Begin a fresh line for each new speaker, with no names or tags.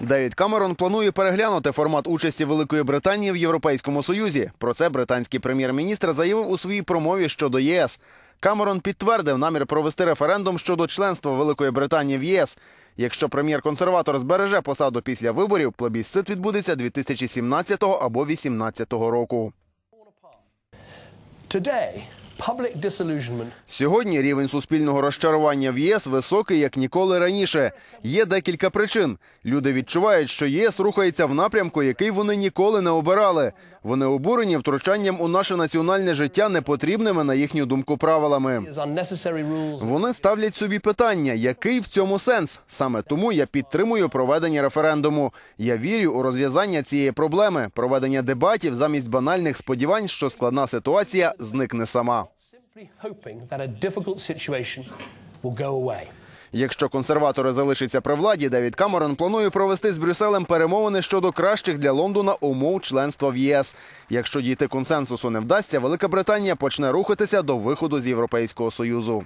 Девід Камерон планує переглянути формат участі Великої Британії в Європейському Союзі. Про це британський прем'єр-міністр заявив у своїй промові щодо ЄС. Камерон підтвердив намір провести референдум щодо членства Великої Британії в ЄС. Якщо прем'єр-консерватор збереже посаду після виборів, плебісцит відбудеться 2017 або 2018 року.
Today,
Сьогодні рівень суспільного розчарування в ЄС високий як ніколи раніше. Є декілька причин. Люди відчувають, що ЄС рухається в напрямку, який вони ніколи не обирали. Вони обурені втручанням у наше національне життя непотрібними, на їхню думку, правилами. Вони ставлять собі питання, який в цьому сенс. Саме тому я підтримую проведення референдуму. Я вірю у розв'язання цієї проблеми, проведення дебатів замість банальних сподівань, що складна ситуація зникне сама. Якщо консерватори залишаться при владі, Девід Камерон планує провести з Брюсселем перемовини щодо кращих для Лондона умов членства в ЄС. Якщо дійти консенсусу не вдасться, Велика Британія почне рухатися до виходу з Європейського союзу.